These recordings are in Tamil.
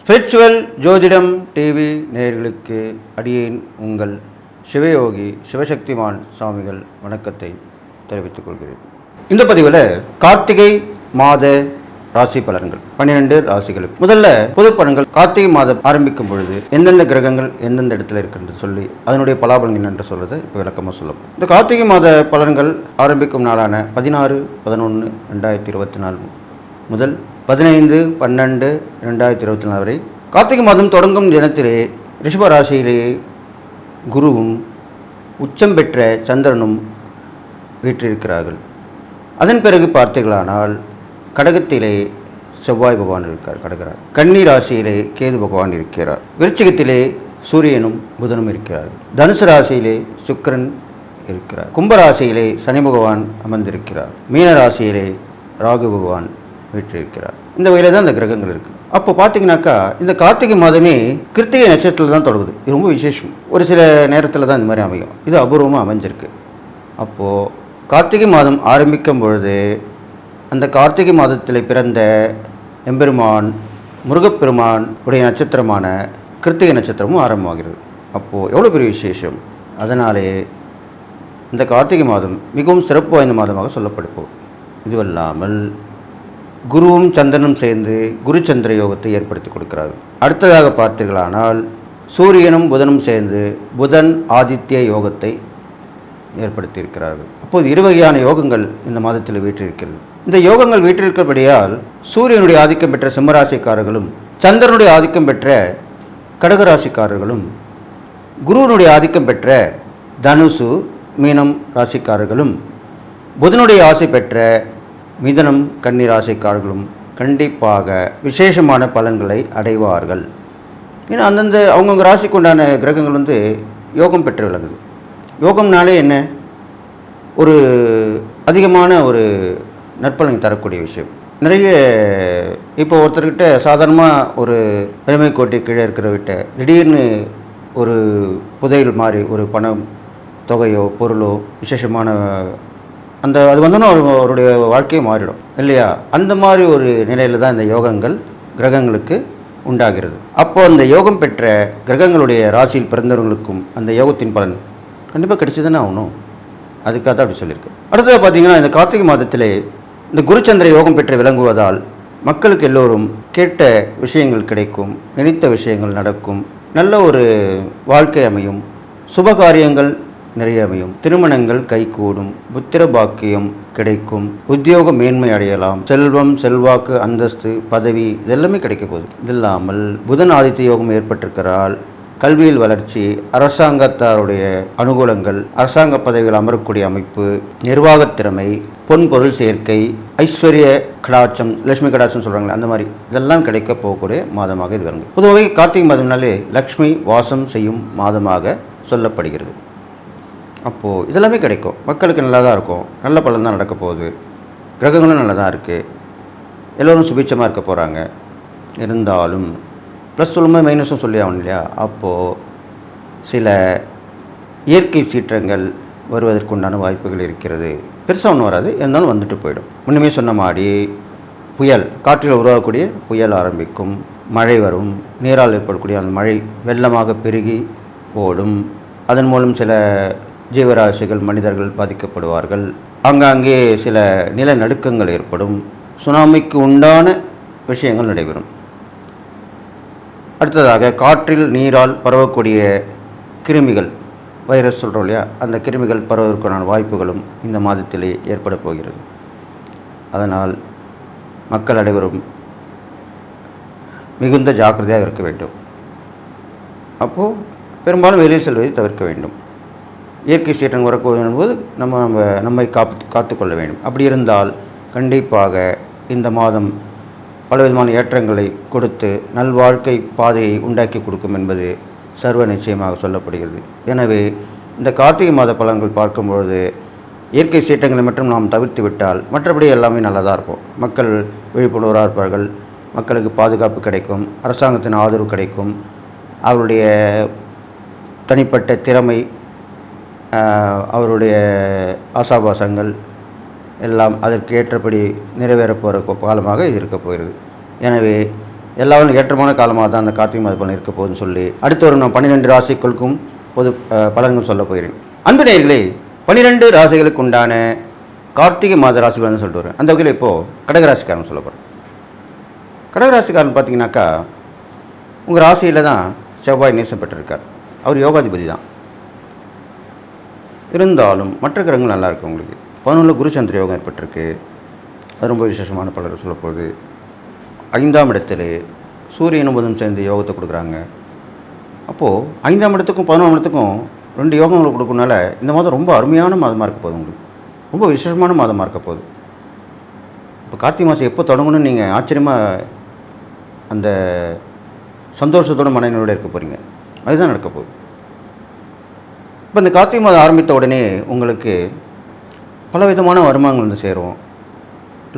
ஸ்பிரிச்சுவல் ஜோதிடம் டிவி நேயர்களுக்கு அடியேன் உங்கள் சிவயோகி சிவசக்திமான் சுவாமிகள் வணக்கத்தை தெரிவித்துக் கொள்கிறேன். இந்த பதிவில் கார்த்திகை மாத ராசி பலன்கள். பன்னிரெண்டு ராசிகளுக்கு. முதல்ல பொது பலன்கள் கார்த்திகை மாதம் ஆரம்பிக்கும் பொழுது எந்தெந்த கிரகங்கள் எந்தெந்த இடத்துல இருக்குன்னு சொல்லி அதனுடைய பலாபலன் என்னென்று சொல்றதை இப்போ விளக்கமாக சொல்லும் இந்த கார்த்திகை மாத பலன்கள் ஆரம்பிக்கும் நாளான பதினாறு பதினொன்று ரெண்டாயிரத்தி இருபத்தி நாலு முதல் பதினைந்து பன்னெண்டு ரெண்டாயிரத்தி இருபத்தி நாலு வரை கார்த்திகை மாதம் தொடங்கும் தினத்திலே ரிஷப ராசியிலேயே குருவும் உச்சம் பெற்ற சந்திரனும் வீற்றிருக்கிறார்கள். அதன் பிறகு பார்த்தீர்களானால் கடகத்திலே செவ்வாய் பகவான் இருக்கார் கடகிறார் கன்னி ராசியிலே கேது பகவான் இருக்கிறார். விருச்சிகத்திலே சூரியனும் புதனும் இருக்கிறார்கள் தனுசு ராசியிலே சுக்கிரன் இருக்கிறார். கும்பராசியிலே சனி பகவான் அமர்ந்திருக்கிறார். மீன ராசியிலே ராகு பகவான் வீற்றிருக்கிறார். இந்த வகையில் தான் இந்த கிரகங்கள் இருக்குது அப்போ பார்த்தீங்கன்னாக்கா இந்த கார்த்திகை மாதமே கிருத்திகை நட்சத்திரத்தில் தான் தொடங்குது. இது ரொம்ப விசேஷம். ஒரு சில நேரத்தில் தான் இந்த மாதிரி அமையும். இது அபூர்வமாக அமைஞ்சிருக்கு. அப்போது கார்த்திகை மாதம் ஆரம்பிக்கும் பொழுது அந்த கார்த்திகை மாதத்தில் பிறந்த எம்பெருமான் முருகப்பெருமான் உடைய நட்சத்திரமான கிருத்திகை நட்சத்திரமும் ஆரம்பமாகிறது. அப்போது எவ்வளோ பெரிய விசேஷம்? அதனாலே இந்த கார்த்திகை மாதம் மிகவும் சிறப்பு வாய்ந்த மாதமாக சொல்லப்படுப்போம் இதுவல்லாமல் குருவும் சந்திரனும் சேர்ந்து குரு சந்திர யோகத்தை ஏற்படுத்தி கொடுக்கிறார்கள் அடுத்ததாக பார்த்தீர்களானால் சூரியனும் புதனும் சேர்ந்து புதன் ஆதித்ய யோகத்தை ஏற்படுத்தியிருக்கிறார்கள். அப்போது இரு வகையான யோகங்கள் இந்த மாதத்தில் வீற்றிருக்கிறது. இந்த யோகங்கள் வீற்றிருக்கிறபடியால் சூரியனுடைய ஆதிக்கம் பெற்ற சிம்மராசிக்காரர்களும் சந்திரனுடைய ஆதிக்கம் பெற்ற கடகராசிக்காரர்களும் குருவனுடைய ஆதிக்கம் பெற்ற தனுசு மீனம் ராசிக்காரர்களும் புதனுடைய ஆசை பெற்ற மிதனம் கன்னி ராசிக்காரர்களும் கண்டிப்பாக விசேஷமான பலன்களை அடைவார்கள். ஏன்னா அந்தந்த அவங்கவுங்க ராசிக்கு உண்டான கிரகங்கள் வந்து யோகம் பெற்று விளங்குது. யோகம்னாலே என்ன? ஒரு அதிகமான ஒரு நற்பலனை தரக்கூடிய விஷயம். நிறைய இப்போ ஒருத்தர்கிட்ட சாதாரணமாக ஒரு பெருமை கோட்டை கீழே இருக்கிறவர்கிட்ட திடீர்னு ஒரு புதையல் மாதிரி ஒரு பணம் தொகையோ பொருளோ விசேஷமான அந்த அது வந்தோன்னா அவர் அவருடைய வாழ்க்கையே மாறிடும் இல்லையா? அந்த மாதிரி ஒரு நிலையில் தான் இந்த யோகங்கள் கிரகங்களுக்கு உண்டாகிறது. அப்போ அந்த யோகம் பெற்ற கிரகங்களுடைய ராசியில் பிறந்தவர்களுக்கும் அந்த யோகத்தின் பலன் கண்டிப்பாக கிடைச்சதுன்னு ஆகணும். அதுக்காக தான் அப்படி சொல்லியிருக்கு. அடுத்தது பார்த்தீங்கன்னா இந்த கார்த்திகை மாதத்திலே இந்த குருச்சந்திர யோகம் பெற்று விளங்குவதால் மக்களுக்கு எல்லோரும் கேட்ட விஷயங்கள் கிடைக்கும் நினைத்த விஷயங்கள் நடக்கும் நல்ல ஒரு வாழ்க்கை அமையும் சுபகாரியங்கள் நிறைய அமையும். திருமணங்கள் கைகூடும் புத்திர பாக்கியம் கிடைக்கும் உத்தியோக மேன்மை அடையலாம் செல்வம் செல்வாக்கு அந்தஸ்து பதவி இதெல்லாமே கிடைக்க போகுது. இது இல்லாமல் புதன் ஆதித்ய யோகம் ஏற்பட்டிருக்கிறால் கல்வியில் வளர்ச்சி அரசாங்கத்தாருடைய அனுகூலங்கள் அரசாங்க பதவிகள் அமரக்கூடிய அமைப்பு நிர்வாகத் திறமை பொன் சேர்க்கை ஐஸ்வர்ய கடாட்சம் லட்சுமி கடாட்சம் சொல்கிறாங்களே அந்த மாதிரி இதெல்லாம் கிடைக்க போகக்கூடிய மாதமாக இது வருங்க. பொதுவாகவே கார்த்திகை மாதம்னாலே லக்ஷ்மி வாசம் செய்யும் மாதமாக சொல்லப்படுகிறது. அப்போது இதெல்லாமே கிடைக்கும். மக்களுக்கு நல்லா தான் இருக்கும். நல்ல பலன் தான் நடக்க போகுது. கிரகங்களும் நல்லா தான் இருக்குது எல்லோரும் சுபிட்சமாக இருக்க போகிறாங்க இருந்தாலும் ப்ளஸ் சொல்லும்போது மைனஸும் சொல்லி ஆகணும் இல்லையா? அப்போது சில இயற்கை சீற்றங்கள் வருவதற்குண்டான வாய்ப்புகள் இருக்கிறது. பெருசாக ஒன்றும் வராது. இருந்தாலும் வந்துட்டு போயிடும். முன்னுமே சொன்ன மாதிரி புயல் காற்றில் உருவாகக்கூடிய புயல் ஆரம்பிக்கும். மழை வரும். நீரால் ஏற்படக்கூடிய அந்த மழை வெள்ளமாக பெருகி ஓடும். அதன் மூலம் சில ஜீவராசிகள் மனிதர்கள் பாதிக்கப்படுவார்கள். ஆங்காங்கே சில நிலநடுக்கங்கள் ஏற்படும். சுனாமிக்கு உண்டான விஷயங்கள் நடைபெறும். அடுத்ததாக காற்றில் நீரால் பரவக்கூடிய கிருமிகள் வைரஸ் சொல்கிறோம் இல்லையா? அந்த கிருமிகள் பரவதற்கான வாய்ப்புகளும் இந்த மாதத்திலே ஏற்பட போகிறது. அதனால் மக்கள் அனைவரும் மிகுந்த ஜாக்கிரதையாக இருக்க வேண்டும். அப்போது பெரும்பாலும் வெளியே செல்வதை தவிர்க்க வேண்டும். இயற்கை சீற்றம் வரக்கூடிய போது நம்ம நம்ம நம்மை காத்து காத்துக்கொள்ள வேண்டும். அப்படி இருந்தால் கண்டிப்பாக இந்த மாதம் பலவிதமான ஏற்றங்களை கொடுத்து நல்வாழ்க்கை பாதையை உண்டாக்கி கொடுக்கும் என்பது சர்வ நிச்சயமாக சொல்லப்படுகிறது. எனவே இந்த கார்த்திகை மாத பலன்கள் பார்க்கும்பொழுது இயற்கை சீற்றங்களை மட்டும் நாம் தவிர்த்து விட்டால் மற்றபடி எல்லாமே நல்லதாக இருக்கும் மக்கள் விழிப்புணர்வாக இருப்பார்கள் மக்களுக்கு பாதுகாப்பு கிடைக்கும் அரசாங்கத்தின் ஆதரவு கிடைக்கும். அவருடைய தனிப்பட்ட திறமை அவருடைய ஆசாபாசங்கள் எல்லாம் அதற்கு ஏற்றபடி நிறைவேறப் போகிற காலமாக இது இருக்க போகிறது. எனவே எல்லாரும் ஏற்றமான காலமாக தான் அந்த கார்த்திகை மாத பலன் இருக்க போகுதுன்னு சொல்லி அடுத்து வரும் நான் பன்னிரெண்டு ராசிகளுக்கும் பொது பலன்கள் சொல்ல போகிறேன். அன்பு நேர்களே பன்னிரெண்டு ராசிகளுக்கு உண்டான கார்த்திகை மாத ராசி பலன் சொல்லிட்டு வரேன். அந்த வகையில் இப்போது கடகராசிக்காரன் சொல்ல போகிறேன் கடகராசிக்காரன் பார்த்தீங்கன்னாக்கா உங்கள் ராசியில் தான் செவ்வாய் நேசம் பெற்றிருக்கார். அவர் யோகாதிபதி தான். இருந்தாலும் மற்ற கிரகங்கள் நல்லாயிருக்கும் உங்களுக்கு. பதினொன்றில் குருச்சந்திர யோகம் ஏற்பட்டிருக்கு. அது ரொம்ப விசேஷமான பலர் சொல்லப்போகுது. ஐந்தாம் இடத்துல சூரியனும் புதன் சேர்ந்து யோகத்தை கொடுக்குறாங்க. அப்போது ஐந்தாம் இடத்துக்கும் பதினொன்றாம் இடத்துக்கும் ரெண்டு யோகங்களை கொடுக்கறனால இந்த மாதம் ரொம்ப அருமையான மாதமாக இருக்க போகுது உங்களுக்கு. ரொம்ப விசேஷமான மாதமாக இருக்க போகுது. இப்போ கார்த்திகை மாதம் எப்போ தொடங்கணும்னு நீங்கள் ஆச்சரியமாக அந்த சந்தோஷத்தோட மனநிலையோடு இருக்க போகிறீங்க அதுதான் நடக்க போகுது. இப்போ இந்த கார்த்திகை மாதம் ஆரம்பித்த உடனே உங்களுக்கு பல விதமான வருமானங்கள் வந்து சேரும்.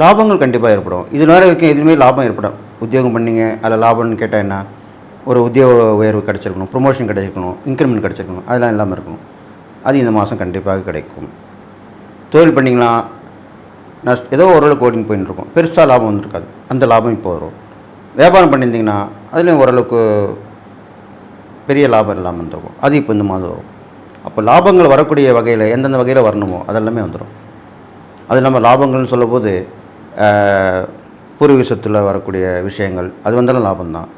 லாபங்கள் கண்டிப்பாக ஏற்படும். இது நேரம் வரைக்கும் எதுவுமே லாபம் ஏற்படும் உத்தியோகம் பண்ணிங்க அதில் லாபம்னு கேட்டால் என்ன? ஒரு உத்தியோக உயர்வு கிடச்சிருக்கணும் ப்ரொமோஷன் கிடச்சிருக்கணும் இன்க்ரிமெண்ட் கிடச்சிருக்கணும் அதெல்லாம் இல்லாமல் இருக்கணும். அது இந்த மாதம் கண்டிப்பாக கிடைக்கும். தொழில் பண்ணிங்களா நான் ஏதோ ஓரளவுக்கு ஓடின்னு போயின்னு இருக்கும் பெருசாக லாபம் வந்திருக்காது. அந்த லாபம் இப்போ வரும். வியாபாரம் பண்ணியிருந்தீங்கன்னா அதுலேயும் ஓரளவுக்கு பெரிய லாபம் இல்லாமல் இருந்திருக்கும் அது இப்போ இந்த மாதம் வரும். அப்போ லாபங்கள் வரக்கூடிய வகையில் எந்தெந்த வகையில் வரணுமோ அதெல்லாமே வந்துடும் அது இல்லாமல் லாபங்கள்னு சொல்லும்போது ஆஹ், பூர்வீக சொத்தில் வரக்கூடிய விஷயங்கள் அது வந்தாலும் லாபம்தான்.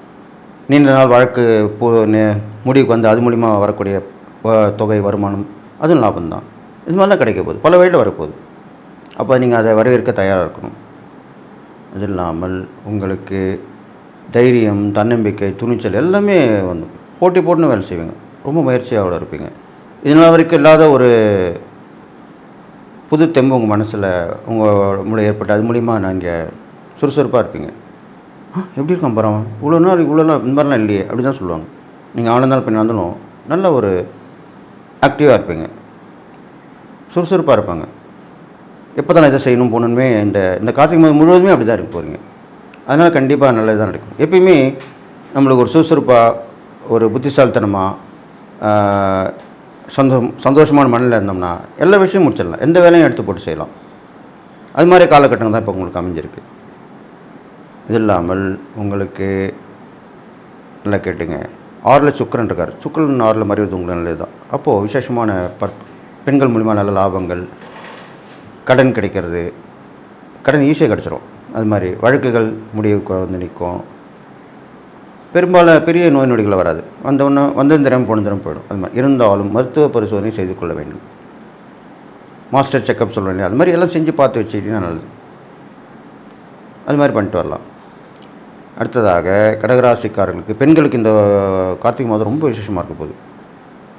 நீண்ட நாள் வழக்கு பூ நே- முடிவுக்கு வந்து அது மூலிமா வரக்கூடிய தொகை வருமானம் அதுவும் லாபம்தான். இது மாதிரிலாம் கிடைக்க போகுது. பல வழியில் வரப்போகுது. அப்போ நீங்கள் அதை வரவேற்க தயாராக இருக்கணும். அது இல்லாமல் உங்களுக்கு தைரியம் தன்னம்பிக்கை துணிச்சல் எல்லாமே வந்து போட்டி போட்டுன்னு வேலை செய்வீங்க. ரொம்ப முயற்சியாக இருப்பீங்க. இதனால் வரைக்கும் இல்லாத ஒரு புது தெம்பு உங்கள் மனசில் உங்கள் மூலம் ஏற்பட்டு அது மூலிமா நீங்கள் சுறுசுறுப்பாக இருப்பீங்க. ஆ எப்படி இருக்கான் பரவன் இவ்வளோ நாள் இவ்வளோ நாள் இந்த மாதிரிலாம் இல்லையே அப்படி தான் சொல்லுவாங்க. நீங்கள் ஆனந்தால் பெண்ணாக வந்தாலும் நல்ல ஒரு ஆக்டிவாக இருப்பீங்க. சுறுசுறுப்பாக இருப்பாங்க. எப்போ தான் இதை செய்யணும் போகணுமே இந்த இந்த கார்த்திகை மாதம் முழுவதுமே அப்படி தான் இருக்க போகிறீங்க அதனால் கண்டிப்பாக நல்லது தான் நடக்கும். எப்பயுமே நம்மளுக்கு ஒரு சுறுசுறுப்பாக ஒரு புத்திசாலித்தனமாக சந்தோஷம் சந்தோஷமான மனநிலை இருந்தோம்னா எல்லா விஷயமும் முடிச்சிடலாம். எந்த வேலையும் எடுத்து போட்டு செய்யலாம். அது மாதிரி காலகட்டங்கள் தான் இப்போ உங்களுக்கு அமைஞ்சிருக்கு. இது இல்லாமல் உங்களுக்கு நல்லா கேட்டுங்க. ஆறில் சுக்கரன் இருக்கார். சுக்கரன் ஆறில் மறைவது உங்களுக்கு நல்லது தான் அப்போது விசேஷமான பற் பெண்கள் மூலிமா நல்ல லாபங்கள் கடன் கிடைக்கிறது கடன் ஈஸியாக கிடச்சிரும். அது மாதிரி வழக்குகள் முடிவுக்கு வந்து நிற்கும். பெரும்பாலும் பெரிய நோய் நொடிகளை வராது. வந்தவுடனே வந்த தினம் போன தினம் போயிடும். அது மாதிரி. இருந்தாலும் மருத்துவ பரிசோதனை செய்து கொள்ள வேண்டும். மாஸ்டர் செக்கப் சொல்கிறேன் இல்லையா? அது மாதிரி எல்லாம் செஞ்சு பார்த்து வச்சுக்கிட்டீங்கன்னா நல்லது. அது மாதிரி பண்ணிட்டு வரலாம். அடுத்ததாக கடகராசிக்காரர்களுக்கு பெண்களுக்கு இந்த கார்த்திகை மாதம் ரொம்ப விசேஷமாக இருக்க போகுது.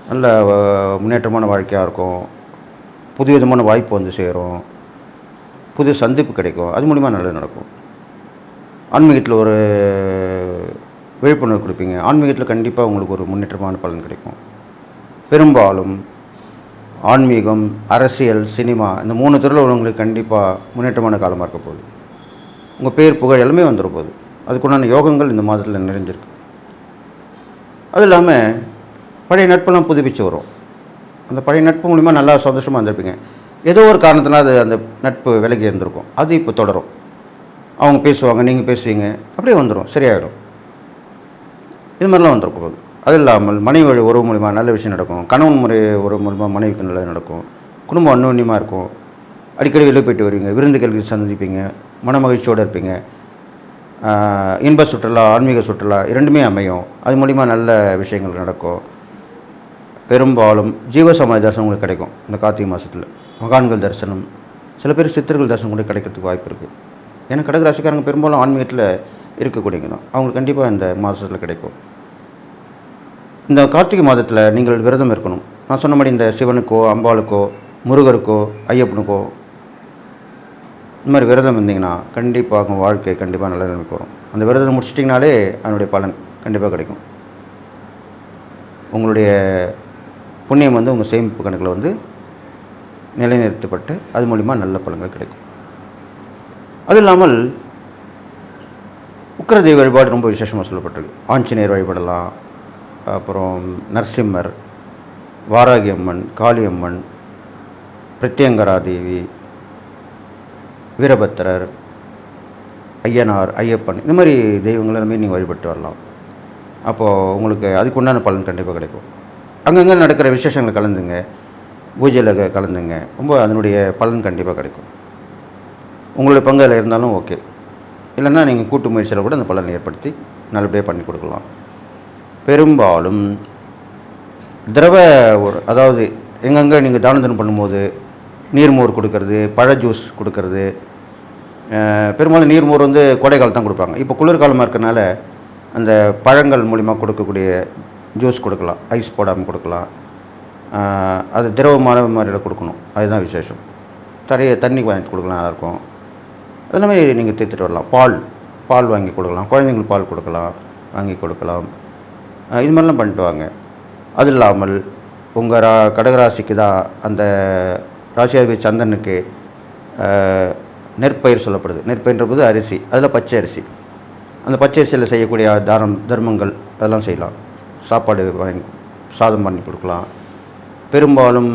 நல்ல முன்னேற்றமான வாழ்க்கையாக இருக்கும். புது விதமான வாய்ப்பு வந்து சேரும். புது சந்திப்பு கிடைக்கும். அது மூலிமா நல்லது நடக்கும். ஆன்மீகத்தில் ஒரு விழிப்புணர்வு கொடுப்பீங்க. ஆன்மீகத்தில் கண்டிப்பாக உங்களுக்கு ஒரு முன்னேற்றமான பலன் கிடைக்கும். பெரும்பாலும் ஆன்மீகம் அரசியல் சினிமா இந்த மூணு துறையில் உள்ளவங்களுக்கு கண்டிப்பாக முன்னேற்றமான காலமாக இருக்க போகுது. உங்கள் பேர் புகழ் எல்லாமே வந்துட போகுது. அதுக்குண்டான யோகங்கள் இந்த மாதத்தில் நிறைஞ்சிருக்கு. அது இல்லாமல் பழைய நட்பெல்லாம் புதுப்பிச்சு வரும். அந்த பழைய நட்பு மூலிமா நல்லா சந்தோஷமாக இருந்திருப்பீங்க. ஏதோ ஒரு காரணத்தினால் அது அந்த நட்பு விலகி இருந்திருக்கும். அது இப்போ தொடரும். அவங்க பேசுவாங்க நீங்கள் பேசுவீங்க. அப்படியே வந்துடும் சரியாயிடும். இது மாதிரிலாம் வந்துடக்கூடாது அது இல்லாமல் மனைவி வழி உறவு மூலிமா நல்ல விஷயம் நடக்கும். கணவன் முறை உறவு மூலிமா மனைவிக்கு நல்லது நடக்கும். குடும்பம் அந்யோன்யமாக இருக்கும். அடிக்கடி வெளியே போயிட்டு வருவீங்க. விருந்துகளுக்கு சந்திப்பீங்க. மன மகிழ்ச்சியோடு இருப்பீங்க. இன்ப சுற்றுலா ஆன்மீக சுற்றுலா இரண்டுமே அமையும். அது மூலிமா நல்ல விஷயங்கள் நடக்கும். பெரும்பாலும் ஜீவ தரிசனம் உங்களுக்கு கிடைக்கும். இந்த கார்த்திகை மாதத்தில் மகான்கள் தரிசனம். சில பேர் சித்தர்கள் தரிசனம் கூட கிடைக்கிறதுக்கு வாய்ப்பு இருக்குது ஏன்னா கடகராசிக்காரங்க பெரும்பாலும் ஆன்மீகத்தில் இருக்கக்கூடியவங்க தான். அவங்களுக்கு கண்டிப்பாக இந்த மாதத்தில் கிடைக்கும். இந்த கார்த்திகை மாதத்தில் நீங்கள் விரதம் இருக்கணும். நான் சொன்ன மாதிரி இந்த சிவனுக்கோ அம்பாளுக்கோ முருகருக்கோ ஐயப்பனுக்கோ இந்த மாதிரி விரதம் இருந்தீங்கன்னா கண்டிப்பாக உங்கள் வாழ்க்கை கண்டிப்பாக நல்ல நிலைமைக்கு வரும் அந்த விரதம் முடிச்சிட்டிங்கனாலே அதனுடைய பலன் கண்டிப்பாக கிடைக்கும். உங்களுடைய புண்ணியம் வந்து உங்கள் சேமிப்பு கணக்கில் வந்து நிலைநிறுத்தப்பட்டு அது மூலிமா நல்ல பலன்கள் கிடைக்கும். அது இல்லாமல் உக்கிரதெய்வ வழிபாடு ரொம்ப விசேஷமாக சொல்லப்பட்டிருக்கு. ஆஞ்சநேயர் வழிபடலாம். அப்புறம் நரசிம்மர் வாராகி அம்மன் பிரத்யங்கராதேவி தேவி வீரபத்திரர் ஐயனார் ஐயப்பன் இந்த மாதிரி தெய்வங்கள் எல்லாமே நீங்கள் வழிபட்டு வரலாம். அப்போது உங்களுக்கு அதுக்கு உண்டான பலன் கண்டிப்பாக கிடைக்கும். அங்கங்கே நடக்கிற விசேஷங்களை கலந்துங்க பூஜையில் கலந்துங்க ரொம்ப அதனுடைய பலன் கண்டிப்பாக கிடைக்கும். உங்களுடைய பங்கில் இருந்தாலும் ஓகே. இல்லைன்னா நீங்கள் கூட்டு முயற்சியில் கூட அந்த பலனை ஏற்படுத்தி நல்லபடியாக பண்ணி கொடுக்கலாம். பெரும்பாலும் திரவ ஒரு அதாவது எங்கெங்கே நீங்கள் தான பண்ணும்போது நீர்மோர் கொடுக்கறது பழ ஜூஸ் கொடுக்கறது பெரும்பாலும் நீர்மோர் வந்து கோடைக்காலம் தான் கொடுப்பாங்க. இப்போ குளிர்காலமாக இருக்கறனால அந்த பழங்கள் மூலிமா கொடுக்கக்கூடிய ஜூஸ் கொடுக்கலாம் ஐஸ் போடாமல் கொடுக்கலாம். அது திரவமான மாதிரியில் கொடுக்கணும். அதுதான் விசேஷம். தரைய தண்ணி வாங்கி கொடுக்கலாம் நல்லாயிருக்கும். மாதிரி நீங்கள் தீர்த்துட்டு வரலாம். பால் பால் வாங்கி கொடுக்கலாம். குழந்தைங்களுக்கு பால் கொடுக்கலாம் வாங்கி கொடுக்கலாம். இது மாதிரிலாம் பண்ணிட்டு வாங்க அது இல்லாமல் உங்கள் ரா கடகராசிக்கு தான் அந்த ராசியாதிபதி சந்தனுக்கு நெற்பயிர் சொல்லப்படுது. நெற்பயிர்ன்றது அரிசி அதில் பச்சை அரிசி. அந்த பச்சை அரிசியில் செய்யக்கூடிய தானம் தர்மங்கள் அதெல்லாம் செய்யலாம். சாப்பாடு வாங்கி சாதம் பண்ணி கொடுக்கலாம். பெரும்பாலும்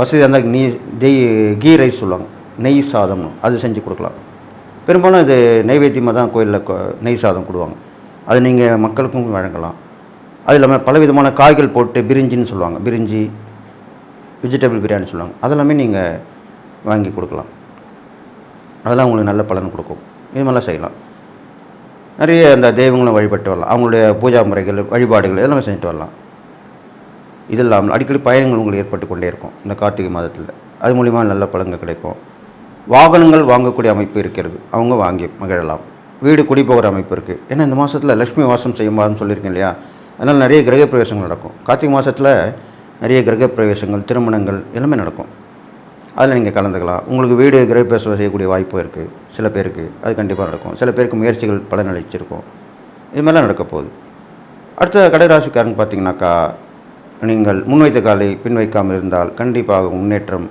வசதி வசதியாக இருந்தால் நீ தெய் கீ ரைஸ் சொல்லுவாங்க. நெய் சாதம் அது செஞ்சு கொடுக்கலாம். பெரும்பாலும் இது நைவேத்தியமாக தான் கோயிலில் நெய் சாதம் கொடுவாங்க. அது நீங்கள் மக்களுக்கும் வழங்கலாம். அது இல்லாமல் பலவிதமான காய்கள் போட்டு பிரிஞ்சின்னு சொல்லுவாங்க. பிரிஞ்சி வெஜிடபிள் பிரியாணி சொல்லுவாங்க. அதெல்லாமே நீங்கள் வாங்கி கொடுக்கலாம். அதெல்லாம் உங்களுக்கு நல்ல பலன் கொடுக்கும். இது மாதிரிலாம் செய்யலாம். நிறைய அந்த தெய்வங்களை வழிபட்டு வரலாம். அவங்களுடைய பூஜா முறைகள் வழிபாடுகள் எல்லாமே செஞ்சுட்டு வரலாம். இது இல்லாமல் அடிக்கடி பயணங்கள் உங்களுக்கு ஏற்பட்டு கொண்டே இருக்கும். இந்த கார்த்திகை மாதத்தில். அது மூலிமா நல்ல பலன்கள் கிடைக்கும். வாகனங்கள் வாங்கக்கூடிய அமைப்பு இருக்கிறது. அவங்க வாங்கி மகிழலாம். வீடு குடி போகிற அமைப்பு இருக்குது ஏன்னா இந்த மாதத்தில் லக்ஷ்மி வாசம் செய்யுமான்னு சொல்லியிருக்கேன் இல்லையா? அதனால் நிறைய கிரக பிரவேசங்கள் நடக்கும். கார்த்திகை மாதத்தில் நிறைய கிரக பிரவேசங்கள் திருமணங்கள் எல்லாமே நடக்கும். அதில் நீங்கள் கலந்துக்கலாம். உங்களுக்கு வீடு கிரக பிரவேசம் செய்யக்கூடிய வாய்ப்பு இருக்குது சில பேருக்கு அது கண்டிப்பாக நடக்கும். சில பேருக்கு முயற்சிகள் பலன் அளிச்சிருக்கும் இது மாதிரிலாம் நடக்க போகுது. அடுத்த கடகராசிக்காரன் பார்த்தீங்கன்னாக்கா நீங்கள் முன்வைத்த காலை பின் வைக்காமல் இருந்தால் கண்டிப்பாக முன்னேற்றம்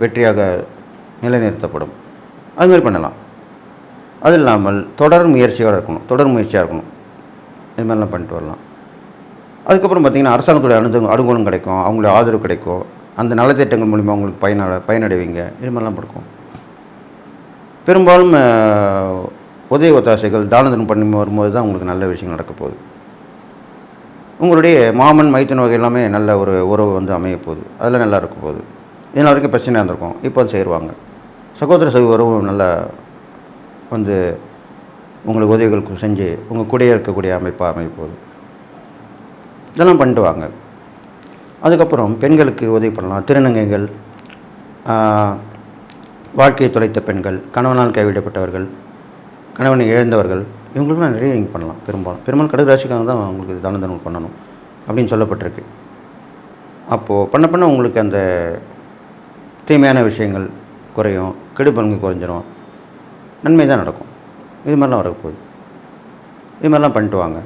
வெற்றியாக நிலைநிறுத்தப்படும். அதுமாதிரி பண்ணலாம். அது இல்லாமல் தொடர் முயற்சியோடு இருக்கணும். தொடர் முயற்சியாக இருக்கணும். இது மாதிரிலாம் பண்ணிட்டு வரலாம். அதுக்கப்புறம் பார்த்திங்கன்னா அரசாங்கத்துடைய அனுது அனுகூலம் கிடைக்கும். அவங்களுடைய ஆதரவு கிடைக்கும். அந்த நலத்திட்டங்கள் மூலிமா அவங்களுக்கு பயன பயனடைவீங்க. இது மாதிரிலாம் கொடுக்கும். பெரும்பாலும் உதவி ஒத்தாசைகள் தானதனம் பண்ணி வரும்போது தான் உங்களுக்கு நல்ல விஷயங்கள் நடக்க போகுது. உங்களுடைய மாமன் மைத்தன் வகை எல்லாமே நல்ல ஒரு உறவு வந்து அமைய போகுது. அதில் நல்லா இருக்க போகுது. இதனால் வரைக்கும் பிரச்சனையாக இருந்திருக்கும். இப்போ வந்து சேருவாங்க சகோதர சகோதரி உறவும் நல்லா வந்து உங்களுக்கு உதவிகள் செஞ்சு உங்கள் கூடயே இருக்கக்கூடிய அமைப்பாக அமைப்போது. இதெல்லாம் பண்ணிட்டு வாங்க அதுக்கப்புறம் பெண்களுக்கு உதவி பண்ணலாம். திருநங்கைகள் வாழ்க்கையை தொலைத்த பெண்கள் கணவனால் கைவிடப்பட்டவர்கள் கணவனை இழந்தவர்கள் இவங்களுக்குலாம் நிறைய நீங்கள் பண்ணலாம். பெரும்பாலும் பெரும்பாலும் கடகராசிக்காக தான் உங்களுக்கு தான தர்மம் பண்ணணும் அப்படின்னு சொல்லப்பட்டிருக்கு. அப்போது பண்ண பண்ண உங்களுக்கு அந்த தீமையான விஷயங்கள் குறையும் கெடுபங்கு குறைஞ்சிரும். நன்மை தான் நடக்கும். இது மாதிரிலாம் வரப்போகுது. இது மாதிரிலாம் பண்ணிட்டு வாங்க.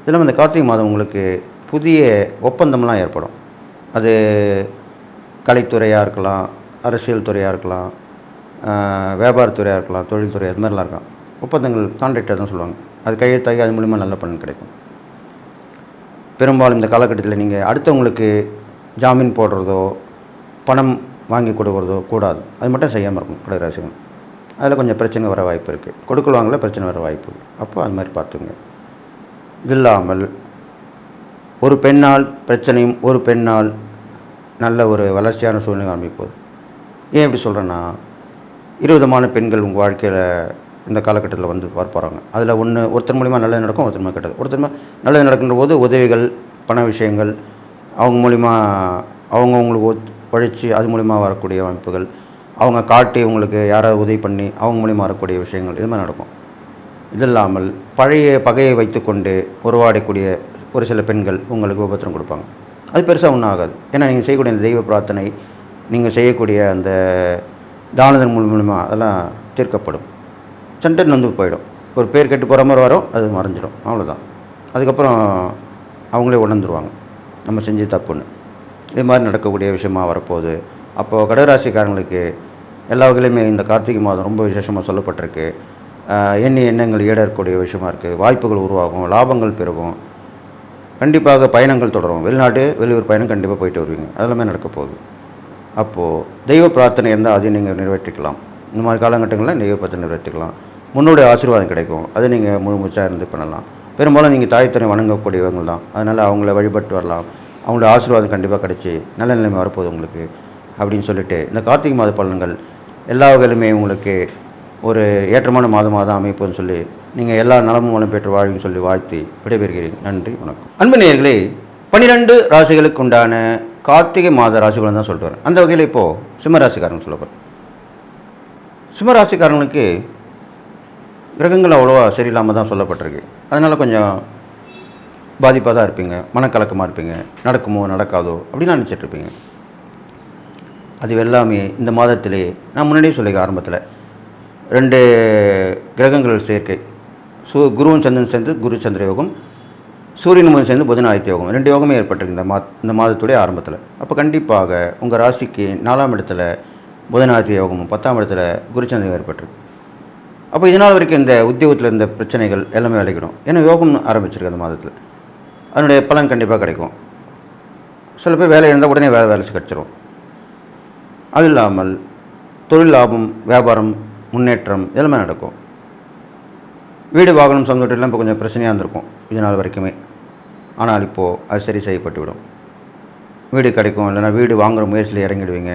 இதெல்லாம் இந்த கார்த்திகை மாதம் உங்களுக்கு புதிய ஒப்பந்தம்லாம் ஏற்படும். அது கலைத்துறையாக இருக்கலாம் அரசியல் துறையாக இருக்கலாம் வியாபாரத்துறையாக இருக்கலாம் தொழில்துறை அது மாதிரிலாம் இருக்கலாம். ஒப்பந்தங்கள் கான்ட்ராக்டர் தான் சொல்லுவாங்க. அது கையெழுத்தாகி அது மூலிமா நல்ல பலன் கிடைக்கும். பெரும்பாலும் இந்த காலகட்டத்தில் நீங்கள் அடுத்தவங்களுக்கு ஜாமீன் போடுறதோ பணம் வாங்கி கொடுக்குறதோ கூடாது. அது மட்டும் செய்யாமல் இருக்கும் கடகராசிகள் அதில் கொஞ்சம் பிரச்சனை வர வாய்ப்பு இருக்குது கொடுக்கல் வாங்கல பிரச்சனை வர வாய்ப்பு அப்போ அது மாதிரி பார்த்துங்க. இது இல்லாமல் ஒரு பெண்ணால் பிரச்சனையும் ஒரு பெண்ணால் நல்ல ஒரு வளர்ச்சியான சூழ்நிலை அமைப்போது ஏன் இப்படி சொல்கிறேன்னா இருவிதமான பெண்கள் உங்கள் வாழ்க்கையில் இந்த காலகட்டத்தில் வந்து வர அதில் ஒன்று ஒருத்தர் மூலிமா நல்லது நடக்கும் ஒருத்தர் மூலிமா கெட்டது. ஒருத்தர் நல்லது நடக்கின்ற போது உதவிகள் பண விஷயங்கள் அவங்க மூலிமா அவங்கவுங்களுக்கு ஒத்- உழைச்சி அது மூலிமா வரக்கூடிய அமைப்புகள் அவங்க காட்டி உங்களுக்கு யாராவது உதவி பண்ணி அவங்க மூலிமா வரக்கூடிய விஷயங்கள் இது மாதிரி நடக்கும். இது இல்லாமல் பழைய பகையை வைத்துக்கொண்டு உருவாடக்கூடிய ஒரு சில பெண்கள் உங்களுக்கு உபத்திரம் கொடுப்பாங்க. அது பெருசாக ஒன்றும் ஆகாது. ஏன்னா நீங்கள் செய்யக்கூடிய அந்த தெய்வ பிரார்த்தனை நீங்கள் செய்யக்கூடிய அந்த தானதன் மூலம் மூலிமா அதெல்லாம் தீர்க்கப்படும். சண்டன் நொந்து போயிடும். ஒரு பேர் கெட்டு போகிற மாதிரி வரும் அது மறைஞ்சிடும். அவ்வளோதான் அதுக்கப்புறம் அவங்களே உணர்ந்துருவாங்க. நம்ம செஞ்சு தப்புன்னு. இது மாதிரி நடக்கக்கூடிய விஷயமாக வரப்போகுது. அப்போது கடகராசிக்காரங்களுக்கு எல்லா வகையிலுமே இந்த கார்த்திகை மாதம் ரொம்ப விசேஷமாக சொல்லப்பட்டிருக்கு. எண்ணி எண்ணங்கள் ஈடக்கூடிய விஷயமா இருக்குது வாய்ப்புகள் உருவாகும் லாபங்கள் பெருகும். கண்டிப்பாக பயணங்கள் தொடரும். வெளிநாட்டு வெளியூர் பயணம் கண்டிப்பாக போயிட்டு வருவீங்க. அதெல்லாமே நடக்க போகுது. அப்போது தெய்வ பிரார்த்தனை இருந்தால் அதையும் நீங்கள் நிறைவேற்றிக்கலாம். இந்த மாதிரி காலகட்டங்களில் தெய்வ பற்றி நிறைவேற்றிக்கலாம். முன்னோடைய ஆசீர்வாதம் கிடைக்கும். அதை நீங்கள் முழு மூச்சாக இருந்து பண்ணலாம். பெரும்பாலும் நீங்கள் தாய் வணங்கக்கூடியவங்க தான் அதனால் அவங்கள வழிபட்டு வரலாம். அவங்களோட ஆசீர்வாதம் கண்டிப்பாக கிடைச்சி நல்ல நிலைமை வரப்போகுது உங்களுக்கு. அப்படின்னு சொல்லிட்டு இந்த கார்த்திகை மாத பலன்கள் எல்லா வகையிலுமே உங்களுக்கு ஒரு ஏற்றமான மாதமாக தான் அமைப்புன்னு சொல்லி நீங்கள் எல்லா நலமும் வளம் பெற்று வாழும் சொல்லி வாழ்த்தி விடைபெறுகிறேன். நன்றி வணக்கம். அன்பு நேயர்களே பன்னிரெண்டு ராசிகளுக்கு உண்டான கார்த்திகை மாத ராசிகளும் தான் சொல்லிட்டு வரேன் அந்த வகையில் இப்போது சிம்மராசிக்காரன் சொல்ல போகிறேன் கிரகங்கள் அவ்வளோவா சரியில்லாமல் தான் சொல்லப்பட்டிருக்கு. அதனால் கொஞ்சம் பாதிப்பாக தான் இருப்பீங்க மனக்கலக்கமாக இருப்பீங்க நடக்குமோ நடக்காதோ அப்படின்னு நினச்சிட்ருப்பீங்க அது எல்லாமே இந்த மாதத்திலே நான் முன்னாடியே சொல்லிக்க ஆரம்பத்தில். ரெண்டு கிரகங்கள் சேர்க்கை. சு குருவும் சந்திரன் சேர்ந்து குரு சந்திர யோகம் சூரியன் சேர்ந்து புதன் ஆதித்ய யோகம். ரெண்டு யோகமே ஏற்பட்டிருக்கு இந்த மா இந்த மாதத்துடைய ஆரம்பத்தில். அப்போ கண்டிப்பாக உங்கள் ராசிக்கு நாலாம் இடத்துல புதன் ஆதித்ய யோகமும் பத்தாம் இடத்துல குருச்சந்திரம் ஏற்பட்டிருக்கு. அப்போ இதனால் வரைக்கும் இந்த உத்தியோகத்தில் இருந்த பிரச்சனைகள் எல்லாமே விளைக்கிடும் ஏன்னா யோகம் ஆரம்பிச்சிருக்கு அந்த மாதத்தில். அதனுடைய பலன் கண்டிப்பாக கிடைக்கும். சில பேர் வேலை இருந்தால் உடனே வேலை வேலை கிடச்சிரும். அது இல்லாமல் தொழில் லாபம் வியாபாரம் முன்னேற்றம் இதெல்லாமே நடக்கும். வீடு வாகனம் சொந்தெல்லாம் இப்போ கொஞ்சம் பிரச்சனையாக இருந்திருக்கும் இது நாள் வரைக்குமே. ஆனால் இப்போது அது சரி செய்யப்பட்டு விடும் வீடு கிடைக்கும் இல்லைன்னா வீடு வாங்குகிற முயற்சியில் இறங்கிடுவீங்க.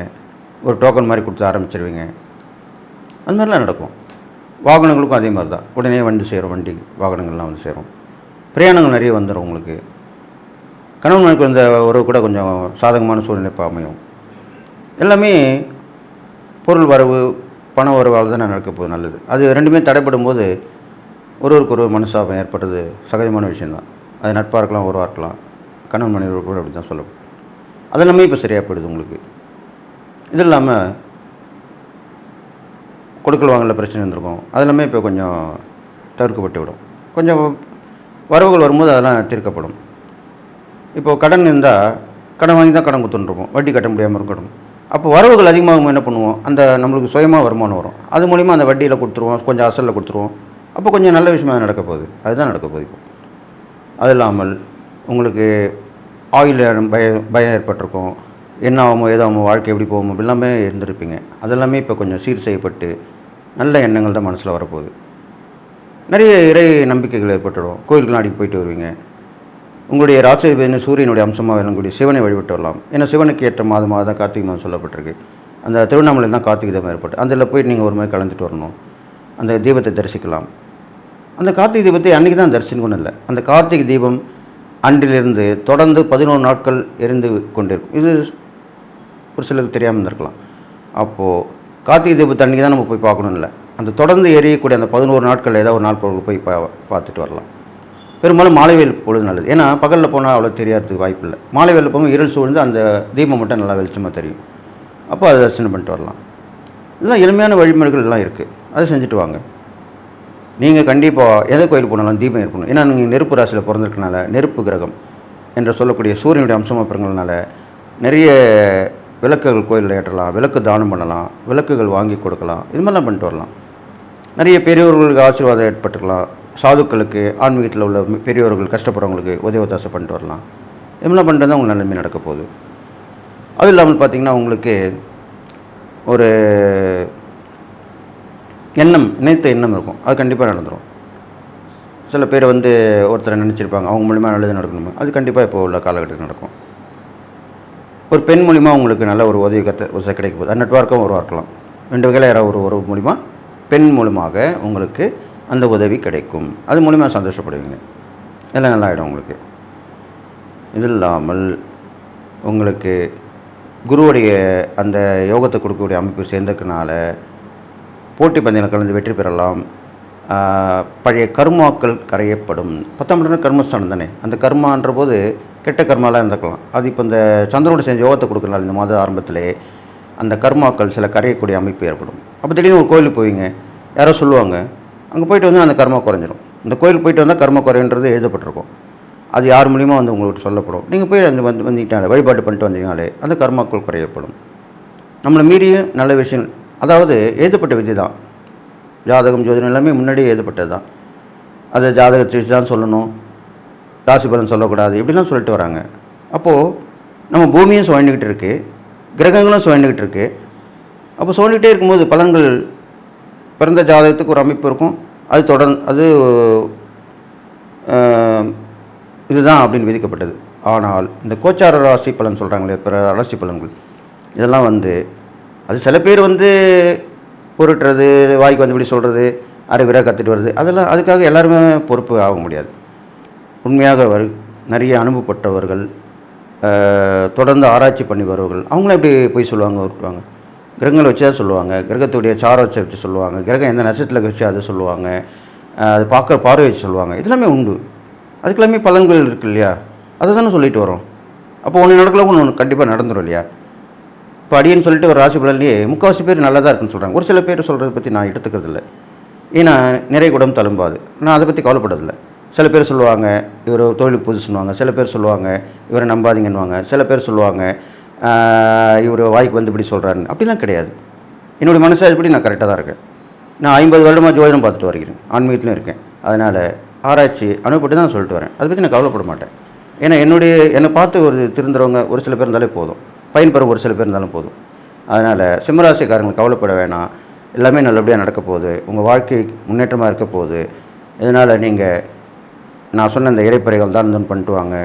ஒரு டோக்கன் மாதிரி கொடுத்து ஆரம்பிச்சிடுவீங்க அந்த மாதிரிலாம் நடக்கும். வாகனங்களுக்கும் அதே மாதிரி தான். உடனே வண்டி சேரும் வண்டி வாகனங்கள்லாம் வந்து சேரும். பிரயாணங்கள் நிறைய வந்துடும் உங்களுக்கு. கணவன் மனைவிக்கு வந்த உறவு கூட கொஞ்சம் சாதகமான சூழ்நிலை இப்போ அமையும். எல்லாமே பொருள் வரவு பண வரவால் தான் நடக்க போகுது நல்லது. அது ரெண்டுமே தடைப்படும் போது ஒருவருக்கு ஒரு மனசாபம் ஏற்பட்டது சகஜமான விஷயந்தான் அது நட்பாக இருக்கலாம் உறவாக இருக்கலாம் கணவன் மனைவி கூட அப்படி தான் சொல்லப்படும். அதெல்லாமே இப்போ சரியாக போயிடுது உங்களுக்கு. இது இல்லாமல் கொடுக்கல் வாங்கல பிரச்சனை இருந்திருக்கும் அதெல்லாமே இப்போ கொஞ்சம் தவிர்க்கப்பட்டு விடும். கொஞ்சம் வரவுகள் வரும்போது அதெல்லாம் தீர்க்கப்படும். இப்போது கடன் இருந்தால் கடன் வாங்கி தான் கடன் கொடுத்துட்டுருப்போம் வட்டி கட்ட முடியாமல் இருக்கணும் அப்போ வரவுகள் அதிகமாகும் என்ன பண்ணுவோம்? அந்த நம்மளுக்கு சுயமாக வருமானம் வரும். அது மூலிமா அந்த வட்டியில் கொடுத்துருவோம் கொஞ்சம் அசலில் கொடுத்துருவோம். அப்போ கொஞ்சம் நல்ல விஷயமாக நடக்க போகுது. அதுதான் நடக்க போகுது இப்போ. அது இல்லாமல் உங்களுக்கு ஆயில் பயம் பயம் ஏற்பட்டிருக்கும். என்ன ஆகுமோ ஏதாகுமோ வாழ்க்கை எப்படி போகுமோ எல்லாமே இருந்திருப்பீங்க. அதெல்லாமே இப்போ கொஞ்சம் சீர் செய்யப்பட்டு நல்ல எண்ணங்கள் தான் மனசில் வரப்போகுது. நிறைய இறை நம்பிக்கைகள் ஏற்பட்டுடும். கோயிலுக்கு நாடிக்கு போயிட்டு வருவீங்க. உங்களுடைய ராசிபதினு சூரியனுடைய அம்சமாக விளங்கக்கூடிய சிவனை வழிபட்டு வரலாம். ஏன்னா சிவனுக்கு ஏற்ற மாதமாக தான் கார்த்திகை மாதம் சொல்லப்பட்டிருக்கு. அந்த திருவண்ணாமலையில் தான் கார்த்திகை தீபம் ஏற்பட்டு அதில் போய் நீங்கள் ஒரு மாதிரி கலந்துட்டு வரணும். அந்த தீபத்தை தரிசிக்கலாம். அந்த கார்த்திகை தீபத்தை அன்றைக்கி தான் தரிசனம் இல்லை. அந்த கார்த்திகை தீபம் அன்றிலிருந்து தொடர்ந்து பதினோரு நாட்கள் எரிந்து கொண்டிருக்கும். இது ஒரு சிலருக்கு தெரியாமல் இருந்திருக்கலாம். அப்போது கார்த்திகை தீபத்தை அன்றைக்கி தான் நம்ம போய் பார்க்கணும் இல்லை. அந்த தொடர்ந்து எரியக்கூடிய அந்த பதினோரு நாட்கள் ஏதாவது ஒரு நாட்கள் போய் பா பார்த்துட்டு வரலாம். பெரும்பாலும் மாலை வேல் பொழுது நல்லது. ஏன்னா பகலில் போனால் அவ்வளோ தெரியாததுக்கு வாய்ப்பு இல்லை மாலை வேலில் போகும்போது இருள் சூழ்ந்து அந்த தீபம் மட்டும் நல்லா வெளிச்சமாக தெரியும். அப்போ அதை தரிசனம் பண்ணிட்டு வரலாம். இதெல்லாம் எளிமையான வழிமுறைகள் எல்லாம் இருக்குது அதை செஞ்சுட்டு வாங்க. நீங்கள் கண்டிப்பாக எதை கோயில் போனாலும் தீபம் இருக்கணும் ஏன்னா நீங்கள் நெருப்பு ராசியில் பிறந்திருக்கனால நெருப்பு கிரகம் என்று சொல்லக்கூடிய சூரியனுடைய அம்சமாக பிறந்தனால நிறைய விளக்குகள் கோயிலில் ஏற்றலாம். விளக்கு தானம் பண்ணலாம். விளக்குகள் வாங்கி கொடுக்கலாம். இது மாதிரிலாம் பண்ணிட்டு வரலாம். நிறைய பெரியவர்களுக்கு ஆசீர்வாதம் ஏற்பட்டுக்கலாம். சாதுக்களுக்கு ஆன்மீகத்தில் உள்ள பெரியவர்கள் கஷ்டப்படுறவங்களுக்கு உதவி ஒத்தாசை பண்ணிட்டு வரலாம். இதெல்லாம் பண்ணிட்டு உங்களுக்கு நன்மை நடக்க போகுது. அது இல்லாமல் பார்த்தீங்கன்னா உங்களுக்கு ஒரு எண்ணம் நினைத்த எண்ணம் இருக்கும். அது கண்டிப்பாக நடந்துடும் சில பேர் வந்து ஒருத்தரை நினச்சிருப்பாங்க அவங்க மூலிமா நல்லது நடக்கணும் அது கண்டிப்பாக இப்போ உள்ள காலகட்டத்தில் நடக்கும். ஒரு பெண் மூலிமா உங்களுக்கு நல்ல ஒரு உதவி கற்று கிடைக்க போகுது. அது நெட்ஒர்க்கும் உருவாக்கலாம். ரெண்டு வகையில் யாராவது ஒரு உறவு மூலிமா பெண் மூலமாக உங்களுக்கு அந்த உதவி கிடைக்கும். அது மூலிமா சந்தோஷப்படுவீங்க. எல்லாம் நல்லா ஆகிடும் உங்களுக்கு. இது இல்லாமல் உங்களுக்கு குருவுடைய அந்த யோகத்தை கொடுக்கக்கூடிய அமைப்பு சேர்ந்ததுனால போட்டி பந்தயம் கலந்து வெற்றி பெறலாம். பழைய கர்மாக்கள் கரையப்படும். பத்தாம் இடம் கர்மஸ்தானம் தானே? அந்த கர்மான்ற போது கெட்ட கர்மாலாம் இருந்துக்கலாம். அது இப்போ இந்த சந்திரனோட செஞ்ச யோகத்தை கொடுக்கறனால இந்த மாத ஆரம்பத்திலே அந்த கர்மாக்கள் சில கரையக்கூடிய அமைப்பு ஏற்படும். அப்போ திடீர்னு ஒரு கோயிலுக்கு போவீங்க. யாரோ சொல்லுவாங்க அங்கே போயிட்டு வந்து அந்த கர்மா குறைஞ்சிரும். இந்த கோயிலுக்கு போயிட்டு வந்தால் கர்ம குறைன்றது எழுதப்பட்டிருக்கும். அது யார் மூலியமாக வந்து உங்களுக்கு சொல்லப்படும். நீங்கள் போய் அந்த வந்து வந்துட்டாலே வழிபாடு பண்ணிட்டு வந்தீங்கனாலே அந்த கர்மாக்கள் குறையப்படும். நம்மளை மீறியும் நல்ல விஷயம் அதாவது எழுதப்பட்ட விதி தான். ஜாதகம் ஜோதிடம் எல்லாமே முன்னாடியே எழுதப்பட்டது தான். அதை ஜாதகத்தை வச்சு தான் சொல்லணும். ராசி பலன் சொல்லக்கூடாது இப்படிலாம் சொல்லிட்டு வராங்க. அப்போது நம்ம பூமியும் சுழண்டுக்கிட்டு இருக்குது கிரகங்களும் சுழண்டுக்கிட்டு இருக்குது அப்போ சுழண்டுக்கிட்டே இருக்கும்போது பலன்கள் பிறந்த ஜாதகத்துக்கு ஒரு அமைப்பு இருக்கும். அது தொடர் அது இதுதான் அப்படின்னு விதிக்கப்பட்டது. ஆனால் இந்த கோச்சார ராசி பலன் சொல்கிறாங்களே பிற ராசி பலன்கள். இதெல்லாம் வந்து அது சில பேர் வந்து பொருட்டுறது வாய்க்கு வந்தபடி சொல்கிறது அரைகுறையாக கற்றுட்டு வருது அதெல்லாம் அதுக்காக எல்லாருமே பொறுப்பு ஆக முடியாது. உண்மையாக வரு நிறைய அனுபவப்பட்டவர்கள் தொடர்ந்து ஆராய்ச்சி பண்ணி வருவர்கள் அவங்களும் எப்படி போய் சொல்லுவாங்க வருவாங்க கிரகங்களை வச்சு தான் சொல்லுவாங்க. கிரகத்துடைய சாரம் வச்சு வச்சு சொல்லுவாங்க. கிரகம் எந்த நட்சத்திரத்தில் வச்சு அதை சொல்லுவாங்க. அது பார்க்குற பார்வை வச்சு சொல்லுவாங்க. இதெல்லாமே உண்டு. அதுக்கெல்லாமே பலன்கள் இருக்கு இல்லையா? அதை தானே சொல்லிட்டு வரோம் அப்போ ஒன்று நடக்கல ஒன்று கண்டிப்பாக நடந்துடும் இல்லையா? இப்போ அடியன்னு சொல்லிட்டு ஒரு ராசி பலன்லேயே முக்கால்வாசி பேர் நல்லதாக இருக்குன்னு சொல்கிறாங்க ஒரு சில பேர் சொல்கிறத பற்றி நான் எடுத்துக்கிறது இல்லை ஏன்னா நிறைய குடம் தழும்பாது. நான் அதை பற்றி கவலைப்படுறதில்ல சில பேர் சொல்லுவாங்க இவர் தொழிலுக்கு புதுசுன்னுவாங்க. சில பேர் சொல்லுவாங்க இவரை நம்பாதீங்கன்னுவாங்க. சில பேர் சொல்லுவாங்க இவர் வாய்க்கு வந்து இப்படி சொல்கிறாருன்னு அப்படிலாம் கிடையாது. என்னுடைய மனசாட்சிப்படி நான் கரெக்டாக தான் இருக்கேன். நான் ஐம்பது வருடமாக ஜோதிடம் பார்த்துட்டு வருகிறேன். ஆன்மீகத்திலும் இருக்கேன். அதனால் ஆராய்ச்சி அனுப்பப்பட்டு தான் சொல்லிட்டு வரேன். அதை பற்றி நான் கவலைப்பட மாட்டேன். ஏன்னா என்னுடைய என்னை பார்த்து ஒரு திருந்துறவங்க ஒரு சில பேர் இருந்தாலே போதும். பயன்பெறும் ஒரு சில பேர் இருந்தாலும் போதும். அதனால் சிம்மராசிக்காரங்க கவலைப்பட வேணாம். எல்லாமே நல்லபடியாக நடக்க போகுது. உங்கள் வாழ்க்கை முன்னேற்றமாக இருக்க போகுது. இதனால் நீங்கள் நான் சொன்ன இந்த இறைப்பறைகள் தான் தான் பண்ணிட்டு வாங்க.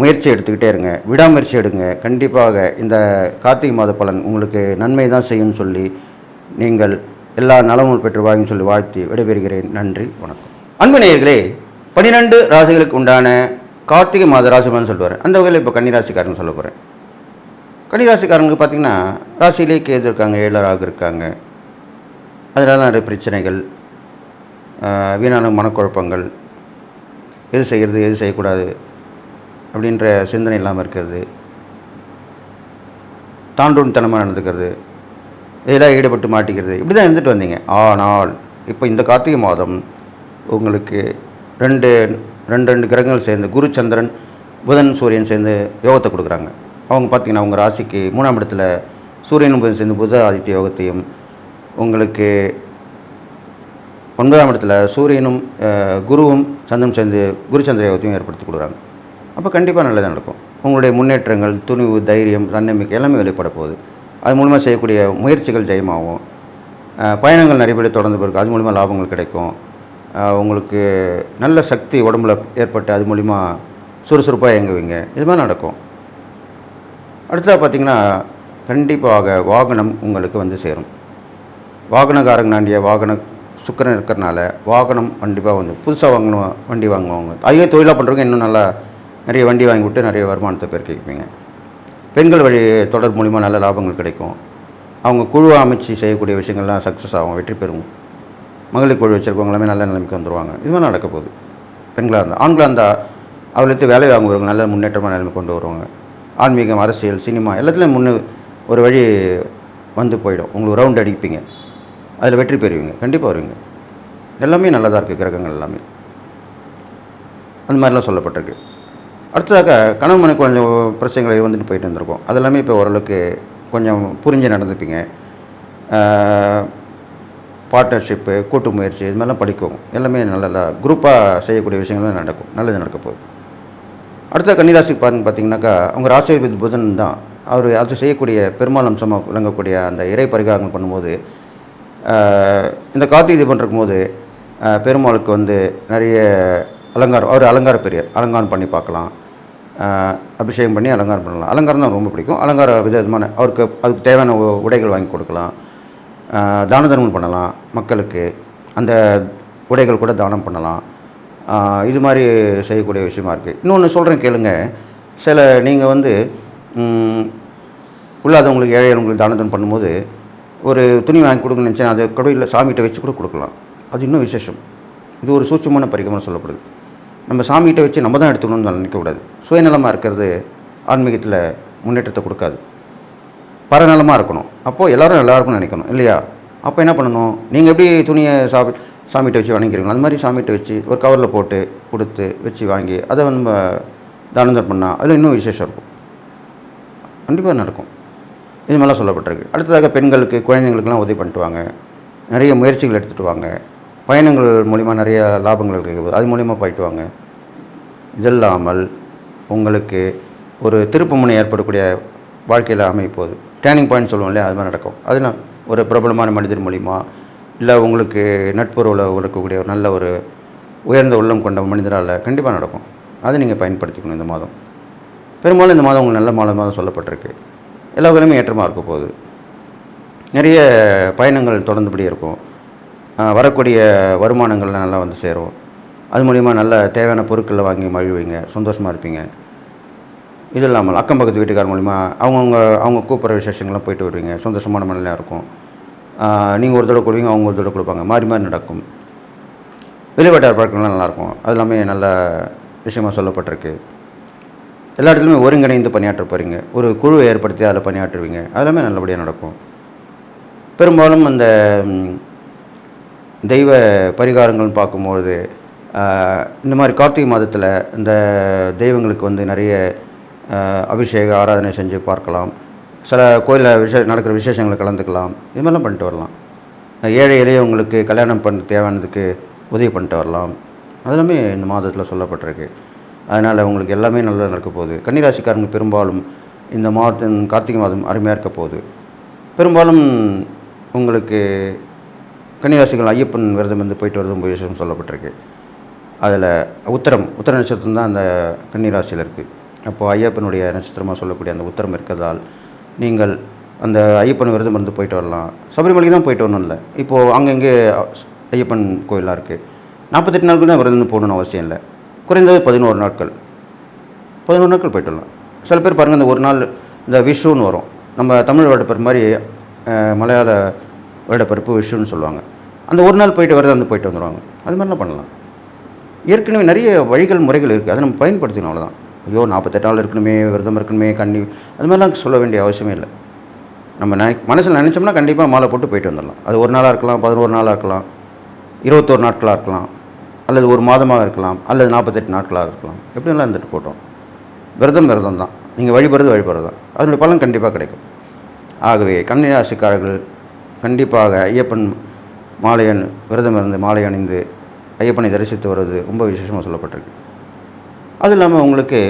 முயற்சி எடுத்துக்கிட்டே இருங்க. விடாமுயற்சி எடுங்க. கண்டிப்பாக இந்த கார்த்திகை மாத பலன் உங்களுக்கு நன்மை தான் செய்யும்னு சொல்லி நீங்கள் எல்லா நலமும் பெற்று வாங்கன்னு சொல்லி வாழ்த்தி விடைபெறுகிறேன். நன்றி. வணக்கம். அன்பு நேயர்களே பன்னிரெண்டு ராசிகளுக்கு உண்டான கார்த்திகை மாத ராசி சொல்லுவார் அந்த வகையில் இப்போ கன்னிராசிக்காரன் சொல்ல போகிறேன் கன்னிராசிக்காரங்களுக்கு பார்த்திங்கன்னா ராசியிலே கேது இருக்காங்க ஏழராக இருக்காங்க. அதனால நிறைய பிரச்சனைகள் வீணான மனக்குழப்பங்கள் எது செய்கிறது எது செய்யக்கூடாது அப்படின்ற சிந்தனை இல்லாமல் இருக்கிறது. தாண்டூன்தனமாக நடந்துக்கிறது. இதெல்லாம் ஈடுபட்டு மாட்டிக்கிறது. இப்படி தான் இருந்துட்டு வந்தீங்க. ஆனால் இப்போ இந்த கார்த்திகை மாதம் உங்களுக்கு ரெண்டு ரெண்டு ரெண்டு கிரகங்கள் சேர்ந்து குரு சந்திரன் புதன் சூரியன் சேர்ந்து யோகத்தை கொடுக்குறாங்க. அவங்க பார்த்திங்கன்னா உங்கள் ராசிக்கு மூணாம் இடத்துல சூரியனும் புதன் சேர்ந்து புத ஆதித்ய யோகத்தையும் உங்களுக்கு ஒன்பதாம் இடத்துல சூரியனும் குருவும் சந்திரனும் சேர்ந்து குரு சந்திர யோகத்தையும் ஏற்படுத்தி கொடுக்குறாங்க. அப்போ கண்டிப்பாக நல்லது நடக்கும். உங்களுடைய முன்னேற்றங்கள் துணிவு தைரியம் தன்னம்பிக்கை எல்லாமே வெளிப்பட போகுது. அது மூலமாக செய்யக்கூடிய முயற்சிகள் ஜெயமாகும். பயணங்கள் நிறைய பேர் தொடர்ந்து பிறகு அது மூலிமா லாபங்கள் கிடைக்கும். உங்களுக்கு நல்ல சக்தி உடம்புல ஏற்பட்டு அது மூலிமா சுறுசுறுப்பாக இயங்குவீங்க. இது மாதிரி நடக்கும். அடுத்ததாக பார்த்தீங்கன்னா கண்டிப்பாக வாகனம் உங்களுக்கு வந்து சேரும். வாகனக்காரங்க நாண்டிய வாகன சுக்கரன் இருக்கிறனால வாகனம் கண்டிப்பாக வந்து புதுசாக வாங்கணும் வண்டி வாங்குவாங்க. அதே தொழிலாக பண்ணுறவங்க இன்னும் நல்லா நிறைய வண்டி வாங்கி விட்டு நிறைய வருமானத்தை பெருக்கிக்குவீங்க பெண்கள் வழி தொடர் மூலிமா நல்ல லாபங்கள் கிடைக்கும். அவங்க குழு அமைச்சு செய்யக்கூடிய விஷயங்கள்லாம் சக்ஸஸ் ஆகும் வெற்றி பெறும். மகளிர் குழு வச்சுருக்கவங்க எல்லாமே நல்ல நிலைமைக்கு வந்துடுவாங்க இது நடக்க போகுது. பெண்களாக இருந்தால் ஆண்களாக இருந்தால் அவளுக்கு வேலை வாங்குவாங்க நல்ல முன்னேற்றமான நிலைமை கொண்டு வருவாங்க. ஆன்மீகம் அரசியல் சினிமா எல்லாத்துலேயும் முன்னு ஒரு வழி வந்து போயிடும். உங்களுக்கு ரவுண்ட் அடிப்பீங்க. அதில் வெற்றி பெறுவீங்க. கண்டிப்பாக வருவீங்க. எல்லாமே நல்லதாக இருக்குது கிரகங்கள் எல்லாமே. அந்த மாதிரிலாம் சொல்லப்பட்டிருக்கு. அடுத்ததாக கணவன் மனைவி கொஞ்சம் பிரச்சனைகள் வந்துட்டு போயிட்டு இருந்திருக்கும் அதெல்லாமே இப்போ ஓரளவுக்கு கொஞ்சம் புரிஞ்சு நடந்துப்பீங்க. பார்ட்னர்ஷிப்பு கூட்டு முயற்சி இது மாதிரிலாம் படிக்கும். எல்லாமே நல்லதாக குரூப்பாக செய்யக்கூடிய விஷயங்களும் நடக்கும். நல்லது நடக்க போகுது. அடுத்த கன்னிராசி பாருங்க பார்த்தீங்கன்னாக்கா அவங்க ராசிபதி புதன் தான். அவர் அது செய்யக்கூடிய பெருமாள் அம்சமாக விளங்கக்கூடிய அந்த இறை பரிகாரங்கள் பண்ணும்போது இந்த கார்த்திகை தீபம் இருக்கும்போது பெருமாளுக்கு வந்து நிறைய அலங்காரம் அவர் அலங்கார பெரியர். அலங்காரம் பண்ணி பார்க்கலாம். அபிஷேகம் பண்ணி அலங்காரம் பண்ணலாம். அலங்காரம் தான் ரொம்ப பிடிக்கும். அலங்கார விதமான அவருக்கு அதுக்கு தேவையான உடைகள் வாங்கி கொடுக்கலாம். தான தர்மம் பண்ணலாம் மக்களுக்கு. அந்த உடைகள் கூட தானம் பண்ணலாம். இது மாதிரி செய்யக்கூடிய விஷயமா இருக்குது இன்னொன்று சொல்கிறேன் கேளுங்க. சில நீங்கள் வந்து உள்ளாதவங்களுக்கு உள்ளாதவங்களுக்கு ஏழைகளுங்களுக்கு தானதம் பண்ணும்போது ஒரு துணி வாங்கி கொடுங்கன்னு நினச்சேன் அதை கடையில் சாமிகிட்ட வச்சு கூட கொடுக்கலாம். அது இன்னும் விசேஷம். இது ஒரு சூட்சமான பரிகமாக சொல்லப்படுது. நம்ம சாமிகிட்ட வச்சு நம்ம தான் எடுத்துக்கணும்னு நினைக்கக்கூடாது. சுயநலமாக இருக்கிறது ஆன்மீகத்தில் முன்னேற்றத்தை கொடுக்காது. பரநலமாக இருக்கணும். அப்போது எல்லோரும் நல்லா இருக்கும்னு நினைக்கணும். இல்லையா? அப்போ என்ன பண்ணணும்? நீங்கள் எப்படி துணியை சாமி சாமிகிட்ட வச்சு வணங்கிறீங்களோ அது மாதிரி சாமிகிட்ட வச்சு ஒரு கவரில் போட்டு கொடுத்து வச்சு வாங்கி அதை நம்ம தானந்தம் பண்ணால் அதில் இன்னும் விசேஷம் இருக்கும். கண்டிப்பாக நடக்கும். இது மாதிரிலாம் சொல்லப்பட்டிருக்கு. அடுத்ததாக பெண்களுக்கு குழந்தைங்களுக்கெல்லாம் உதவி பண்ணிட்டு வாங்க. நிறைய முயற்சிகள் எடுத்துகிட்டு வாங்க. பயணங்கள் மூலிமா நிறைய லாபங்கள் இருக்குது. அது மூலிமா போயிட்டு வாங்க. இதல்லாமல் உங்களுக்கு ஒரு திருப்புமுனை ஏற்படக்கூடிய வாழ்க்கையில் அமைப்போது டேர்னிங் பாயிண்ட் சொல்லுவோம் இல்லையா? அது மாதிரி நடக்கும். அதனால் ஒரு பிரபலமான மனிதர் மூலிமா இல்லை உங்களுக்கு நட்புறவில் இருக்கக்கூடிய ஒரு நல்ல ஒரு உயர்ந்த உள்ளம் கொண்ட மனிதரால் கண்டிப்பாக நடக்கும். அதை நீங்கள் பயன்படுத்திக்கணும் இந்த மாதம். பெரும்பாலும் இந்த மாதம் உங்களுக்கு நல்ல மாதமாக சொல்லப்பட்டிருக்கு. எல்லா வகையிலுமே ஏற்றமாக இருக்க போகுது. நிறைய பயணங்கள் தொடர்ந்துபடியே இருக்கும். வரக்கூடிய வருமானங்கள்லாம் நல்லா வந்து சேரும். அது மூலிமா நல்ல தேவையான பொருட்களை வாங்கி மகிழ்வீங்க சந்தோஷமாக இருப்பீங்க. இது இல்லாமல் அக்கம் பக்கத்து வீட்டுக்கார மூலிமா அவங்கவுங்க அவங்க கூப்பிட்ற விசேஷங்கள்லாம் போயிட்டு வருவீங்க. சந்தோஷமான மனநிலையாக இருக்கும். நீங்கள் ஒரு தடவை கொடுவீங்க அவங்க ஒரு தடவை கொடுப்பாங்க. மாறி மாறி நடக்கும். வெளிவட்டார பழக்கங்கள்லாம் நல்லாயிருக்கும். அது எல்லாமே நல்ல விஷயமா சொல்லப்பட்டிருக்கு. எல்லா இடத்துலையுமே ஒருங்கிணைந்து பணியாற்ற போகிறீங்க ஒரு குழுவை ஏற்படுத்தி அதில் பணியாற்றுவீங்க. அதெல்லாமே நல்லபடியாக நடக்கும். பெரும்பாலும் அந்த தெய்வ பரிகாரங்கள்னு பார்க்கும்பொழுது இந்த மாதிரி கார்த்திகை மாதத்தில் இந்த தெய்வங்களுக்கு வந்து நிறைய அபிஷேக ஆராதனை செஞ்சு பார்க்கலாம். சில கோயிலில் விஷே நடக்கிற விசேஷங்களை கலந்துக்கலாம். இது மாதிரிலாம் பண்ணிட்டு வரலாம். ஏழை எளியவங்களுக்கு கல்யாணம் பண்ண தேவையானதுக்கு உதவி பண்ணிட்டு வரலாம். அதெல்லாமே இந்த மாதத்தில் சொல்லப்பட்டிருக்கு. அதனால் உங்களுக்கு எல்லாமே நல்லா நடக்க போகுது. கன்னிராசிக்காரங்க பெரும்பாலும் இந்த மாதம் கார்த்திகை மாதம் அருமையாக இருக்க போகுது. பெரும்பாலும் உங்களுக்கு கன்னிராசிகள் ஐயப்பன் விரதம் வந்து போயிட்டு வரதும் ரொம்ப விஷயம் சொல்லப்பட்டிருக்கு. அதில் உத்தரம் உத்தர நட்சத்திரம் தான் அந்த கன்னிராசியில் இருக்குது அப்போது ஐயப்பனுடைய நட்சத்திரமாக சொல்லக்கூடிய அந்த உத்தரம் இருக்கிறதால் நீங்கள் அந்த ஐயப்பன் விரதம் இருந்து போயிட்டு வரலாம். சபரிமலைக்கு தான் போயிட்டு வரணும் இல்லை இப்போது அங்கங்கே ஐயப்பன் கோயிலாக இருக்குது நாற்பத்தெட்டு நாட்கள் தான் விரதம் போகணும்னு அவசியம் இல்லை. குறைந்தது பதினோரு நாட்கள். பதினோரு நாட்கள் போயிட்டு வரலாம். சில பேர் பாருங்கள் இந்த ஒரு நாள் இந்த விஷுன்னு வரும். நம்ம தமிழ் வருடப்பிறப்பு மாதிரி மலையாள வருடப்பிறப்பு விஷுன்னு சொல்லுவாங்க. அந்த ஒரு நாள் போயிட்டு வரது வந்து போயிட்டு வந்துடுவாங்க அது மாதிரிலாம் பண்ணலாம். ஏற்கனவே நிறைய வழிகள் முறைகள் இருக்குது அதை நம்ம பயன்படுத்தணும் அவ்வளோதான் ஐயோ நாற்பத்தெட்டு நாள் இருக்கணுமே விரதம் இருக்கணுமே கண்ணி அது மாதிரிலாம் சொல்ல வேண்டிய அவசியமே இல்லை. நம்ம நினை மனசில் நினச்சோம்னா கண்டிப்பாக மாலை போட்டு போயிட்டு வந்துடலாம். அது ஒரு நாளாக இருக்கலாம் பதினோரு நாளாக இருக்கலாம் இருபத்தோரு நாட்களாக இருக்கலாம் அல்லது ஒரு மாதமாக இருக்கலாம் அல்லது நாற்பத்தெட்டு நாட்களாக இருக்கலாம். எப்படிலாம் இருந்துட்டு போட்டோம்? விரதம் விரதம் தான். நீங்கள் வழிபடுறது வழிபடுறது தான். அதனுடைய பலன் கண்டிப்பாக கிடைக்கும். ஆகவே கன்னிராசிக்காரர்கள் கண்டிப்பாக ஐயப்பன் மாலையன் விரதம் இருந்து மாலை அணிந்து ஐயப்பனை தரிசித்து வருவது ரொம்ப விசேஷமாக சொல்லப்பட்டிருக்கு. அது இல்லாமல் உங்களுக்கு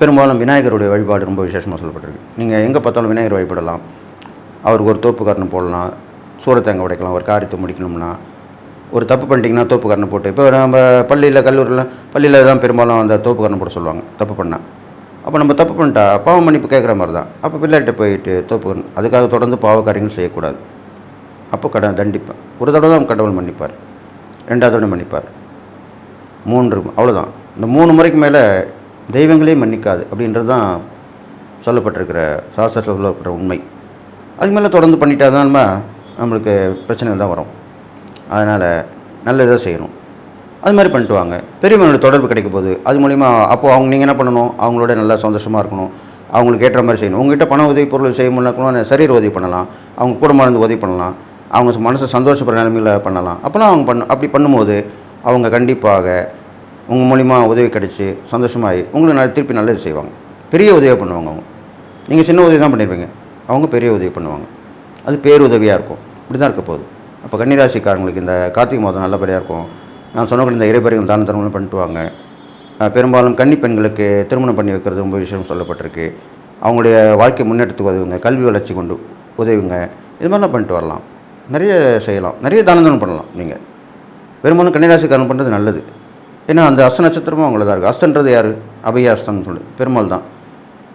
பெரும்பாலும் விநாயகருடைய வழிபாடு ரொம்ப விசேஷமாக சொல்லப்பட்டிருக்கு. நீங்கள் எங்கே பார்த்தாலும் விநாயகர் வழிபடலாம். அவருக்கு ஒரு தோப்புக்காரனை போடலாம். சூரத்தேங்காய் உடைக்கலாம். ஒரு காரியத்தை முடிக்கணும்னா ஒரு தப்பு பண்ணிட்டீங்கன்னா தோப்புக்காரனை போட்டு இப்போ நம்ம பள்ளியில் கல்லூரியில் பள்ளியில் தான் பெரும்பாலும் அந்த தோப்புக்காரனை போட சொல்லுவாங்க. தப்பு பண்ணால் அப்போ நம்ம தப்பு பண்ணிட்டா பாவ மன்னிப்பு கேட்குற மாதிரி தான் அப்போ பிள்ளைகிட்ட போயிட்டு தோப்பு அதுக்காக தொடர்ந்து பாவ காரியங்கள் செய்யக்கூடாது. அப்போ கடன் தண்டிப்பேன் ஒரு தடவை தான் கடவுள் மன்னிப்பார். ரெண்டாவது தடவை மன்னிப்பார். மூன்று அவ்வளோதான் இந்த மூணு முறைக்கு மேலே தெய்வங்களே மன்னிக்காது அப்படின்றது தான் சொல்லப்பட்டிருக்கிற சாஸ்திர சொல்லப்பட்ட உண்மை. அதுக்கு மேலே தொடர்ந்து பண்ணிட்டா தான் நம்ம நம்மளுக்கு பிரச்சனைகள் தான் வரும். அதனால் நல்ல இதாக செய்யணும். அது மாதிரி பண்ணிட்டு வாங்க. பெரியவங்களோட தொடர்பு கிடைக்க போகுது அது மூலிமா அப்போது அவங்க நீங்கள் என்ன பண்ணணும்? அவங்களோட நல்லா சந்தோஷமாக இருக்கணும். அவங்களுக்கு ஏற்ற மாதிரி செய்யணும். உங்ககிட்ட பண உதவி பொருள் செய்ய முடியலனா சரீர உதவி பண்ணலாம். அவங்க கூட மருந்து உதவி பண்ணலாம். அவங்க மனசை சந்தோஷப்படுற நிலைமையில் பண்ணலாம். அப்போலாம் அவங்க பண்ண அப்படி பண்ணும்போது அவங்க கண்டிப்பாக உங்கள் மூலிமா உதவி கிடச்சி சந்தோஷமாகி உங்களுக்கு நல்ல திருப்பி நல்லது செய்வாங்க. பெரிய உதவியாக பண்ணுவாங்க அவங்க. நீங்கள் சின்ன உதவி தான் பண்ணியிருப்பீங்க அவங்க பெரிய உதவி பண்ணுவாங்க. அது பேருதவியாக இருக்கும். இப்படி தான் இருக்க போகுது. அப்போ கன்னிராசிக்காரங்களுக்கு இந்த கார்த்திகை மாதம் நல்லபடியாக இருக்கும். நான் சொன்ன இந்த இறைபறிகள் தான தர்மங்களும் பண்ணிட்டு வாங்க. பெரும்பாலும் கன்னி பெண்களுக்கு திருமணம் பண்ணி வைக்கிறது ரொம்ப விஷயம் சொல்லப்பட்டிருக்கு. அவங்களுடைய வாழ்க்கை முன்னேற்றத்துக்கு உதவுங்க. கல்வி வளர்ச்சி கொண்டு உதவுங்க. இது மாதிரிலாம் பண்ணிட்டு வரலாம். நிறைய செய்யலாம். நிறைய தான தர்மம் பண்ணலாம் நீங்கள் பெரும்பாலும் கன்னிராசிக்காரன் பண்ணுறது நல்லது. ஏன்னா அந்த அஸ்த நட்சத்திரமும் அவங்கள தான் இருக்குது அஸ்தன்றது யார்? அபய அஸ்தன்னு சொல்லி. பெருமாள் தான்.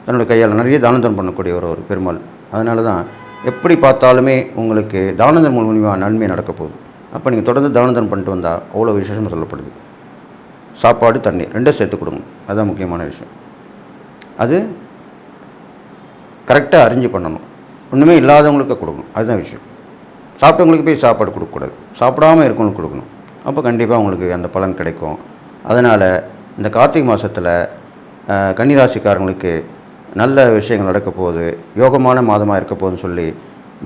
தன்னுடைய கையால் நிறைய தானந்தம் பண்ணக்கூடிய ஒரு ஒரு பெருமாள். அதனால தான் எப்படி பார்த்தாலுமே உங்களுக்கு தானந்தம் மூலிமா நன்மை நடக்க போகுது. அப்போ நீங்கள் தொடர்ந்து தானந்தம் பண்ணிட்டு வந்தால் அவ்வளோ விசேஷமாக சொல்லப்படுது. சாப்பாடு தண்ணி ரெண்டும் சேர்த்து கொடுங்க. அதுதான் முக்கியமான விஷயம். அது கரெக்டாக அறிஞ்சு பண்ணணும். ஒன்றுமே இல்லாதவங்களுக்கு கொடுக்கணும். அதுதான் விஷயம். சாப்பிட்டவங்களுக்கு போய் சாப்பாடு கொடுக்கக்கூடாது. சாப்பிடாம இருக்கணும் கொடுக்கணும். அப்போ கண்டிப்பாக உங்களுக்கு அந்த பலன் கிடைக்கும். அதனால் இந்த கார்த்திகை மாதத்தில் கன்னிராசிக்காரங்களுக்கு நல்ல விஷயங்கள் நடக்க போகுது. யோகமான மாதமாக இருக்க போகுதுன்னு சொல்லி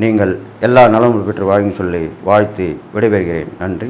நீங்கள் எல்லா நலமும் பெற்று வாழ்க்கைன்னு சொல்லி வாழ்த்தி விடைபெறுகிறேன். நன்றி